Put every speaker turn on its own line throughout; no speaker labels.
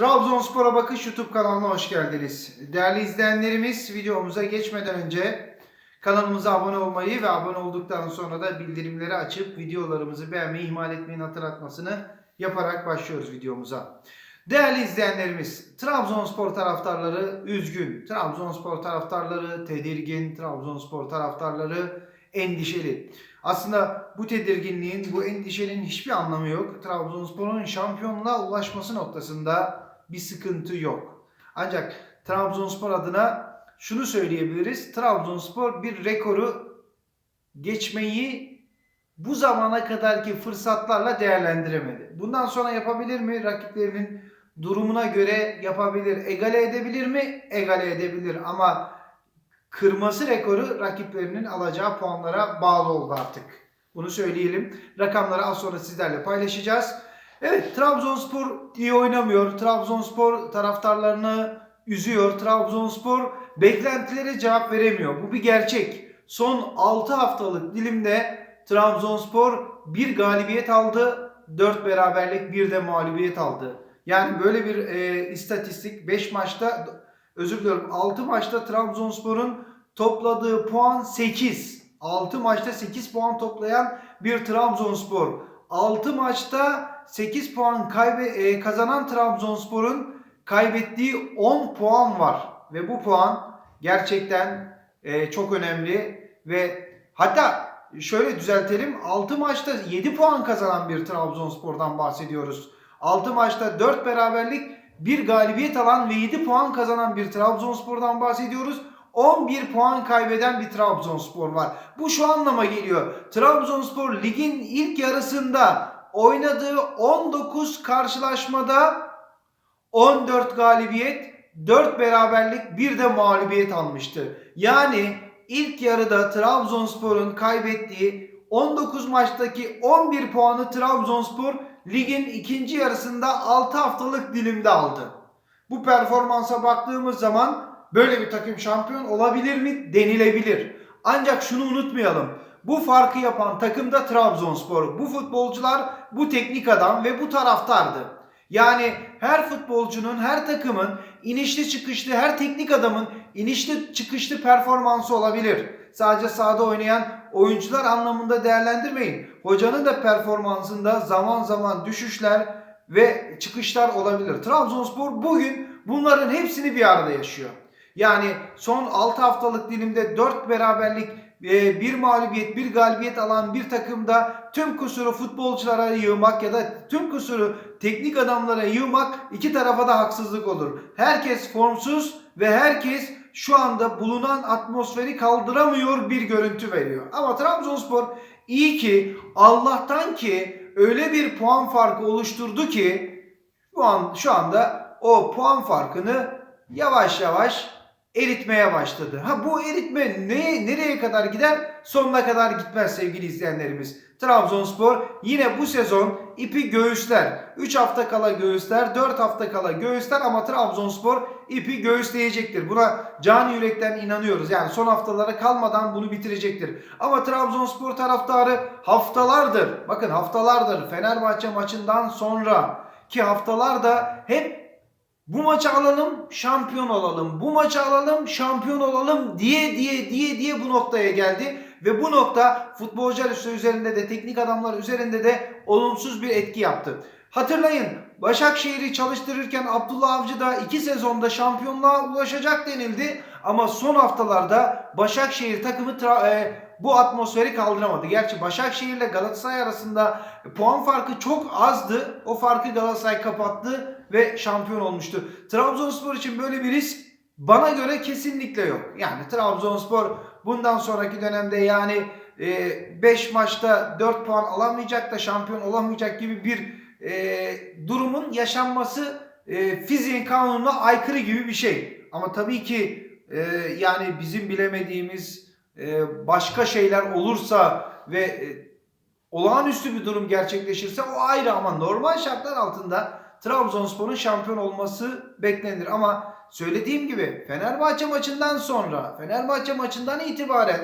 Trabzonspor'a Bakış YouTube kanalına hoş geldiniz. Değerli izleyenlerimiz videomuza geçmeden önce kanalımıza abone olmayı ve abone olduktan sonra da bildirimleri açıp videolarımızı beğenmeyi ihmal etmeyin hatırlatmasını yaparak başlıyoruz videomuza. Değerli izleyenlerimiz, Trabzonspor taraftarları üzgün, Trabzonspor taraftarları tedirgin, Trabzonspor taraftarları endişeli. Aslında bu tedirginliğin, bu endişenin hiçbir anlamı yok. Trabzonspor'un şampiyonluğa ulaşması noktasında bir sıkıntı yok. Ancak Trabzonspor adına şunu söyleyebiliriz. Trabzonspor bir rekoru geçmeyi bu zamana kadarki fırsatlarla değerlendiremedi. Bundan sonra yapabilir mi? Rakiplerinin durumuna göre yapabilir. Egale edebilir mi? Egale edebilir ama kırması rekoru rakiplerinin alacağı puanlara bağlı oldu artık. Bunu söyleyelim. Rakamları az sonra sizlerle paylaşacağız. Evet Trabzonspor iyi oynamıyor. Trabzonspor taraftarlarını üzüyor. Trabzonspor beklentilere cevap veremiyor. Bu bir gerçek. Son 6 haftalık dilimde Trabzonspor bir galibiyet aldı. 4 beraberlik bir de mağlubiyet aldı. Yani böyle bir e, istatistik 5 maçta özür diliyorum 6 maçta Trabzonspor'un topladığı puan 8. 6 maçta 8 puan toplayan bir Trabzonspor. 6 maçta 8 puan kaybe e, kazanan Trabzonspor'un kaybettiği 10 puan var. Ve bu puan gerçekten e, çok önemli ve hatta şöyle düzeltelim 6 maçta 7 puan kazanan bir Trabzonspor'dan bahsediyoruz. 6 maçta 4 beraberlik bir galibiyet alan ve 7 puan kazanan bir Trabzonspor'dan bahsediyoruz. 11 puan kaybeden bir Trabzonspor var. Bu şu anlama geliyor. Trabzonspor ligin ilk yarısında oynadığı 19 karşılaşmada 14 galibiyet, 4 beraberlik, bir de mağlubiyet almıştı. Yani ilk yarıda Trabzonspor'un kaybettiği 19 maçtaki 11 puanı Trabzonspor ligin ikinci yarısında 6 haftalık dilimde aldı. Bu performansa baktığımız zaman böyle bir takım şampiyon olabilir mi? Denilebilir. Ancak şunu unutmayalım. Bu farkı yapan takım da Trabzonspor. Bu futbolcular, bu teknik adam ve bu taraftardı. Yani her futbolcunun, her takımın inişli çıkışlı, her teknik adamın inişli çıkışlı performansı olabilir. Sadece sahada oynayan oyuncular anlamında değerlendirmeyin. Hocanın da performansında zaman zaman düşüşler ve çıkışlar olabilir. Trabzonspor bugün bunların hepsini bir arada yaşıyor. Yani son 6 haftalık dilimde 4 beraberlik, bir mağlubiyet, bir galibiyet alan bir takımda tüm kusuru futbolculara yığmak ya da tüm kusuru teknik adamlara yığmak iki tarafa da haksızlık olur. Herkes formsuz ve herkes şu anda bulunan atmosferi kaldıramıyor bir görüntü veriyor. Ama Trabzonspor iyi ki Allah'tan ki öyle bir puan farkı oluşturdu ki şu an şu anda o puan farkını yavaş yavaş eritmeye başladı. Ha bu eritme ne nereye kadar gider? Sonuna kadar gitmez sevgili izleyenlerimiz. Trabzonspor yine bu sezon ipi göğüsler. 3 hafta kala göğüsler, 4 hafta kala göğüsler ama Trabzonspor ipi göğüsleyecektir. Buna can yürekten inanıyoruz. Yani son haftalara kalmadan bunu bitirecektir. Ama Trabzonspor taraftarı haftalardır, bakın haftalardır Fenerbahçe maçından sonra ki haftalarda hep bu maçı alalım, şampiyon olalım. Bu maçı alalım, şampiyon olalım diye diye diye diye bu noktaya geldi. Ve bu nokta futbolcular üzerinde de teknik adamlar üzerinde de olumsuz bir etki yaptı. Hatırlayın Başakşehir'i çalıştırırken Abdullah Avcı da 2 sezonda şampiyonluğa ulaşacak denildi. Ama son haftalarda Başakşehir takımı e, bu atmosferi kaldıramadı. Gerçi Başakşehir ile Galatasaray arasında puan farkı çok azdı. O farkı Galatasaray kapattı ve şampiyon olmuştu. Trabzonspor için böyle bir risk bana göre kesinlikle yok. Yani Trabzonspor bundan sonraki dönemde yani 5 e, maçta 4 puan alamayacak da şampiyon olamayacak gibi bir e, durumun yaşanması e, fiziğin kanununa aykırı gibi bir şey. Ama tabii ki e, yani bizim bilemediğimiz e, başka şeyler olursa ve e, olağanüstü bir durum gerçekleşirse o ayrı ama normal şartlar altında Trabzonspor'un şampiyon olması beklenir. Ama söylediğim gibi Fenerbahçe maçından sonra, Fenerbahçe maçından itibaren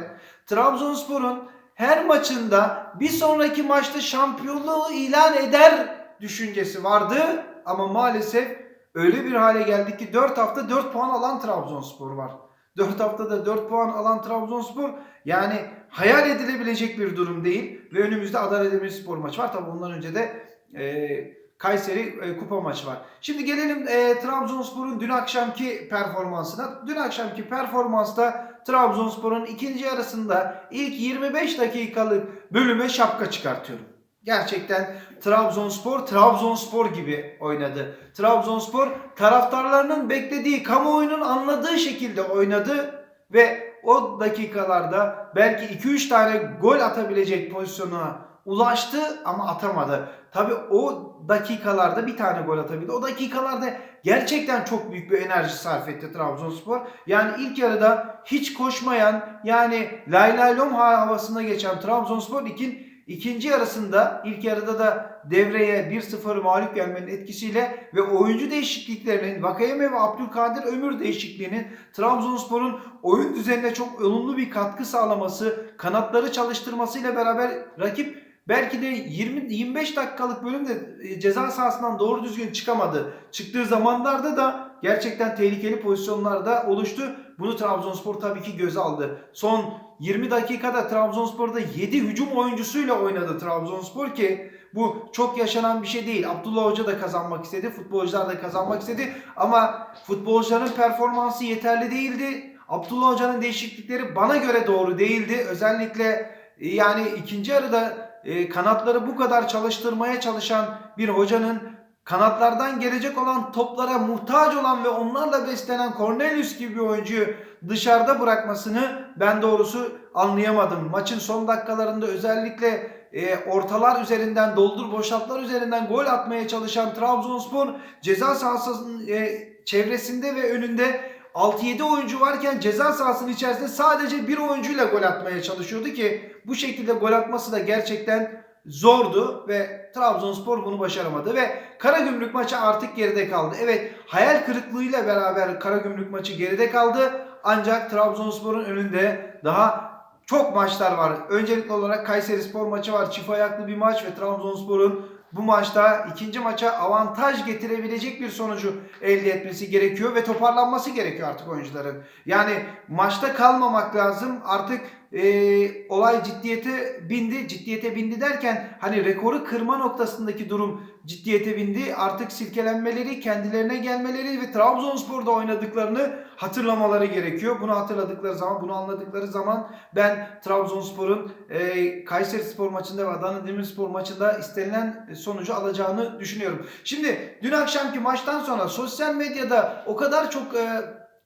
Trabzonspor'un her maçında bir sonraki maçta şampiyonluğu ilan eder düşüncesi vardı ama maalesef öyle bir hale geldik ki 4 hafta 4 puan alan Trabzonspor var. 4 haftada 4 puan alan Trabzonspor yani hayal edilebilecek bir durum değil. Ve önümüzde Adana Demirspor maçı var. Tabii ondan önce de e, Kayseri e, kupa maçı var. Şimdi gelelim e, Trabzonspor'un dün akşamki performansına. Dün akşamki performansta Trabzonspor'un ikinci yarısında ilk 25 dakikalık bölüme şapka çıkartıyorum. Gerçekten Trabzonspor Trabzonspor gibi oynadı. Trabzonspor taraftarlarının beklediği, kamuoyunun anladığı şekilde oynadı ve o dakikalarda belki 2-3 tane gol atabilecek pozisyona ulaştı ama atamadı. Tabi o dakikalarda bir tane gol atabildi. O dakikalarda gerçekten çok büyük bir enerji sarf etti Trabzonspor. Yani ilk yarıda hiç koşmayan yani lay lay lom havasında geçen Trabzonspor ikin, ikinci yarısında ilk yarıda da devreye 1-0 mağlup gelmenin etkisiyle ve oyuncu değişikliklerinin Vakayeme ve Abdülkadir Ömür değişikliğinin Trabzonspor'un oyun düzenine çok olumlu bir katkı sağlaması, kanatları çalıştırmasıyla beraber rakip Belki de 20-25 dakikalık bölümde e, ceza sahasından doğru düzgün çıkamadı. Çıktığı zamanlarda da gerçekten tehlikeli pozisyonlarda oluştu. Bunu Trabzonspor tabii ki göze aldı. Son 20 dakikada Trabzonspor'da 7 hücum oyuncusuyla oynadı Trabzonspor ki bu çok yaşanan bir şey değil. Abdullah Hoca da kazanmak istedi, futbolcular da kazanmak istedi ama futbolcuların performansı yeterli değildi. Abdullah Hoca'nın değişiklikleri bana göre doğru değildi. Özellikle e, yani ikinci yarıda e, kanatları bu kadar çalıştırmaya çalışan bir hocanın kanatlardan gelecek olan toplara muhtaç olan ve onlarla beslenen Cornelius gibi bir oyuncuyu dışarıda bırakmasını ben doğrusu anlayamadım. Maçın son dakikalarında özellikle e, ortalar üzerinden doldur boşaltlar üzerinden gol atmaya çalışan Trabzonspor ceza sahasının e, çevresinde ve önünde 6-7 oyuncu varken ceza sahasının içerisinde sadece bir oyuncuyla gol atmaya çalışıyordu ki bu şekilde gol atması da gerçekten zordu ve Trabzonspor bunu başaramadı ve Karagümrük maçı artık geride kaldı. Evet hayal kırıklığıyla beraber Karagümrük maçı geride kaldı ancak Trabzonspor'un önünde daha çok maçlar var. Öncelikli olarak Kayseri Spor maçı var. Çift ayaklı bir maç ve Trabzonspor'un bu maçta ikinci maça avantaj getirebilecek bir sonucu elde etmesi gerekiyor ve toparlanması gerekiyor artık oyuncuların. Yani maçta kalmamak lazım. Artık e, olay ciddiyete bindi. Ciddiyete bindi derken hani rekoru kırma noktasındaki durum ciddiyete bindi. Artık silkelenmeleri, kendilerine gelmeleri ve Trabzonspor'da oynadıklarını hatırlamaları gerekiyor. Bunu hatırladıkları zaman, bunu anladıkları zaman ben Trabzonspor'un e, Kayseri Spor maçında ve Adana Demirspor maçında istenilen sonucu alacağını düşünüyorum. Şimdi dün akşamki maçtan sonra sosyal medyada o kadar çok e,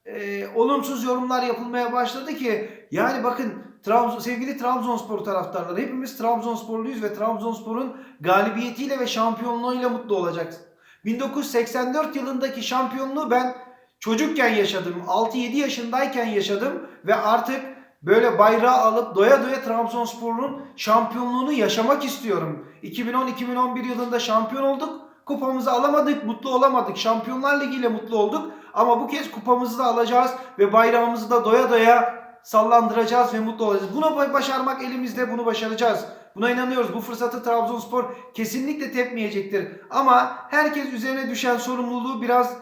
e, olumsuz yorumlar yapılmaya başladı ki yani bakın Trabzon, sevgili Trabzonspor taraftarları hepimiz Trabzonsporluyuz ve Trabzonspor'un galibiyetiyle ve şampiyonluğuyla mutlu olacağız. 1984 yılındaki şampiyonluğu ben çocukken yaşadım. 6-7 yaşındayken yaşadım ve artık böyle bayrağı alıp doya doya Trabzonspor'un şampiyonluğunu yaşamak istiyorum. 2010-2011 yılında şampiyon olduk. Kupamızı alamadık, mutlu olamadık. Şampiyonlar Ligi ile mutlu olduk. Ama bu kez kupamızı da alacağız ve bayrağımızı da doya doya sallandıracağız ve mutlu olacağız. Bunu başarmak elimizde, bunu başaracağız. Buna inanıyoruz. Bu fırsatı Trabzonspor kesinlikle tepmeyecektir. Ama herkes üzerine düşen sorumluluğu biraz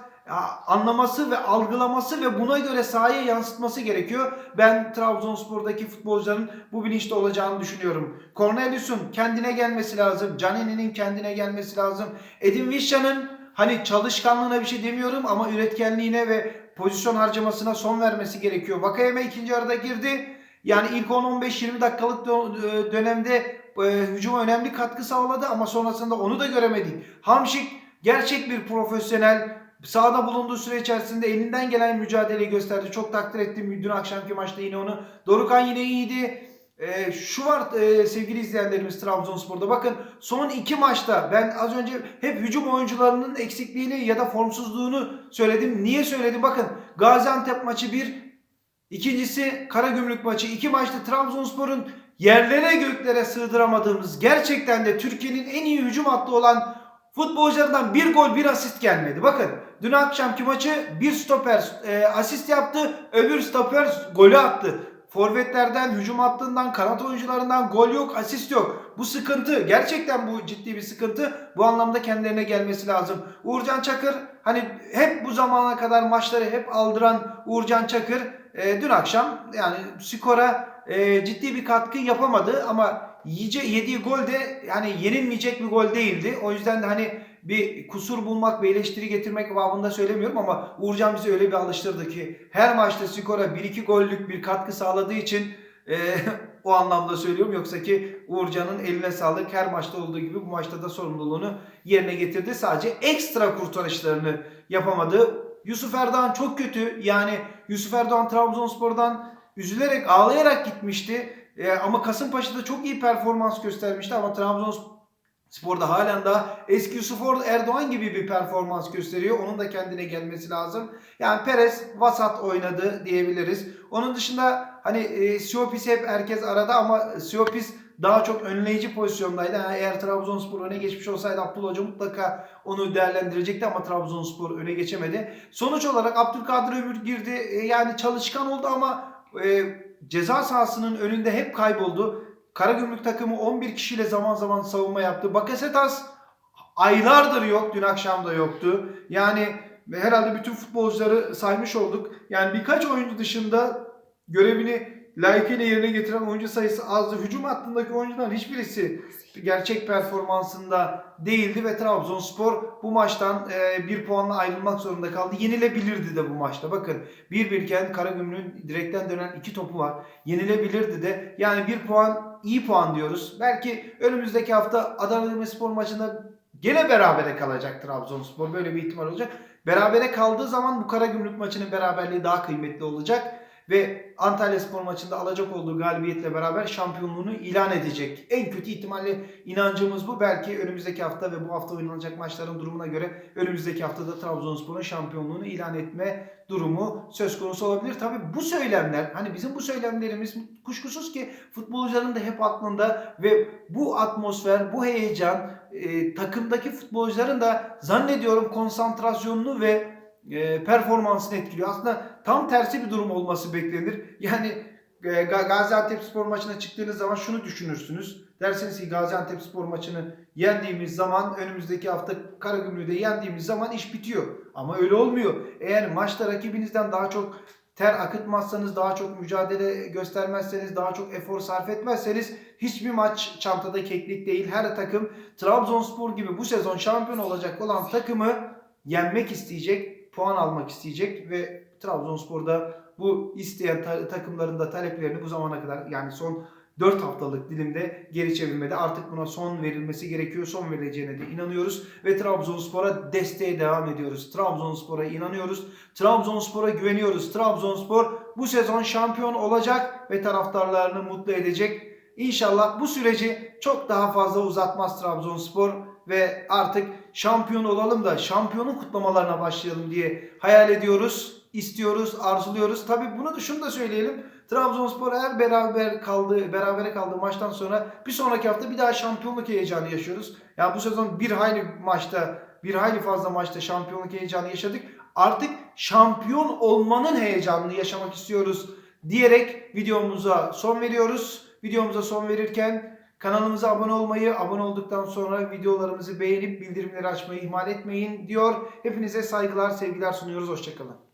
anlaması ve algılaması ve buna göre sahaya yansıtması gerekiyor. Ben Trabzonspor'daki futbolcuların bu bilinçte olacağını düşünüyorum. Cornelius'un kendine gelmesi lazım. Canini'nin kendine gelmesi lazım. Edin Vişça'nın hani çalışkanlığına bir şey demiyorum ama üretkenliğine ve pozisyon harcamasına son vermesi gerekiyor. Vakayeme ikinci arada girdi. Yani ilk 10-15-20 dakikalık dönemde e, hücuma önemli katkı sağladı ama sonrasında onu da göremedik. Hamşik gerçek bir profesyonel Sahada bulunduğu süre içerisinde elinden gelen mücadeleyi gösterdi. Çok takdir ettim dün akşamki maçta yine onu. Dorukan yine iyiydi. Ee, şu var e, sevgili izleyenlerimiz Trabzonspor'da bakın son iki maçta ben az önce hep hücum oyuncularının eksikliğini ya da formsuzluğunu söyledim. Niye söyledim? Bakın Gaziantep maçı bir, ikincisi Karagümrük maçı. iki maçta Trabzonspor'un yerlere göklere sığdıramadığımız gerçekten de Türkiye'nin en iyi hücum hattı olan futbolculardan bir gol bir asist gelmedi. Bakın dün akşamki maçı bir stoper e, asist yaptı öbür stoper golü attı. Forvetlerden, hücum hattından, kanat oyuncularından gol yok, asist yok. Bu sıkıntı. Gerçekten bu ciddi bir sıkıntı. Bu anlamda kendilerine gelmesi lazım. Uğurcan Çakır hani hep bu zamana kadar maçları hep aldıran Uğurcan Çakır e, dün akşam yani skora e, ciddi bir katkı yapamadı ama yice, yediği gol de yani yenilmeyecek bir gol değildi. O yüzden de hani bir kusur bulmak ve eleştiri getirmek babında söylemiyorum ama Uğurcan bizi öyle bir alıştırdı ki her maçta skora 1-2 gollük bir katkı sağladığı için e, o anlamda söylüyorum. Yoksa ki Uğurcan'ın eline sağlık her maçta olduğu gibi bu maçta da sorumluluğunu yerine getirdi. Sadece ekstra kurtarışlarını yapamadı. Yusuf Erdoğan çok kötü. Yani Yusuf Erdoğan Trabzonspor'dan üzülerek ağlayarak gitmişti. E, ama Kasımpaşa'da çok iyi performans göstermişti ama Trabzonspor'da halen daha eski Yusuf Erdoğan gibi bir performans gösteriyor. Onun da kendine gelmesi lazım. Yani Perez vasat oynadı diyebiliriz. Onun dışında hani e, Siopis'i hep herkes arada ama Siopis daha çok önleyici pozisyondaydı. Yani eğer Trabzonspor öne geçmiş olsaydı Abdullah Hoca mutlaka onu değerlendirecekti ama Trabzonspor öne geçemedi. Sonuç olarak Abdülkadir Ömür girdi. E, yani çalışkan oldu ama e, ceza sahasının önünde hep kayboldu. Karagümrük takımı 11 kişiyle zaman zaman savunma yaptı. Bakasetas aylardır yok. Dün akşam da yoktu. Yani herhalde bütün futbolcuları saymış olduk. Yani birkaç oyuncu dışında görevini layıkıyla yerine getiren oyuncu sayısı azdı. Hücum hattındaki oyuncuların hiçbirisi gerçek performansında değildi ve Trabzonspor bu maçtan e, bir puanla ayrılmak zorunda kaldı. Yenilebilirdi de bu maçta. Bakın 1-1 iken Karagümrük'ün direkten dönen iki topu var. Yenilebilirdi de. Yani bir puan iyi puan diyoruz. Belki önümüzdeki hafta Adana Demirspor maçında gene berabere kalacak Trabzonspor. Böyle bir ihtimal olacak. Berabere kaldığı zaman bu Karagümrük maçının beraberliği daha kıymetli olacak ve Antalya Spor maçında alacak olduğu galibiyetle beraber şampiyonluğunu ilan edecek. En kötü ihtimalle inancımız bu. Belki önümüzdeki hafta ve bu hafta oynanacak maçların durumuna göre önümüzdeki haftada Trabzonspor'un şampiyonluğunu ilan etme durumu söz konusu olabilir. Tabi bu söylemler hani bizim bu söylemlerimiz kuşkusuz ki futbolcuların da hep aklında ve bu atmosfer, bu heyecan e, takımdaki futbolcuların da zannediyorum konsantrasyonunu ve e, performansını etkiliyor. Aslında tam tersi bir durum olması beklenir. Yani e, Gaziantep spor maçına çıktığınız zaman şunu düşünürsünüz. Dersiniz ki Gaziantep spor maçını yendiğimiz zaman önümüzdeki hafta Karagümrük'ü de yendiğimiz zaman iş bitiyor. Ama öyle olmuyor. Eğer maçta rakibinizden daha çok ter akıtmazsanız, daha çok mücadele göstermezseniz, daha çok efor sarf etmezseniz hiçbir maç çantada keklik değil. Her takım Trabzonspor gibi bu sezon şampiyon olacak olan takımı yenmek isteyecek puan almak isteyecek ve Trabzonspor'da bu isteyen ta- takımların da taleplerini bu zamana kadar yani son 4 haftalık dilimde geri çevirmede artık buna son verilmesi gerekiyor. Son verileceğine de inanıyoruz ve Trabzonspor'a desteğe devam ediyoruz. Trabzonspor'a inanıyoruz. Trabzonspor'a güveniyoruz. Trabzonspor bu sezon şampiyon olacak ve taraftarlarını mutlu edecek. İnşallah bu süreci çok daha fazla uzatmaz Trabzonspor ve artık şampiyon olalım da şampiyonun kutlamalarına başlayalım diye hayal ediyoruz, istiyoruz, arzuluyoruz. Tabii bunu da şunu da söyleyelim. Trabzonspor eğer beraber kaldığı, berabere kaldığı maçtan sonra bir sonraki hafta bir daha şampiyonluk heyecanı yaşıyoruz. Yani bu sezon bir hayli maçta, bir hayli fazla maçta şampiyonluk heyecanı yaşadık. Artık şampiyon olmanın heyecanını yaşamak istiyoruz diyerek videomuza son veriyoruz. Videomuza son verirken Kanalımıza abone olmayı, abone olduktan sonra videolarımızı beğenip bildirimleri açmayı ihmal etmeyin diyor. Hepinize saygılar, sevgiler sunuyoruz. Hoşçakalın.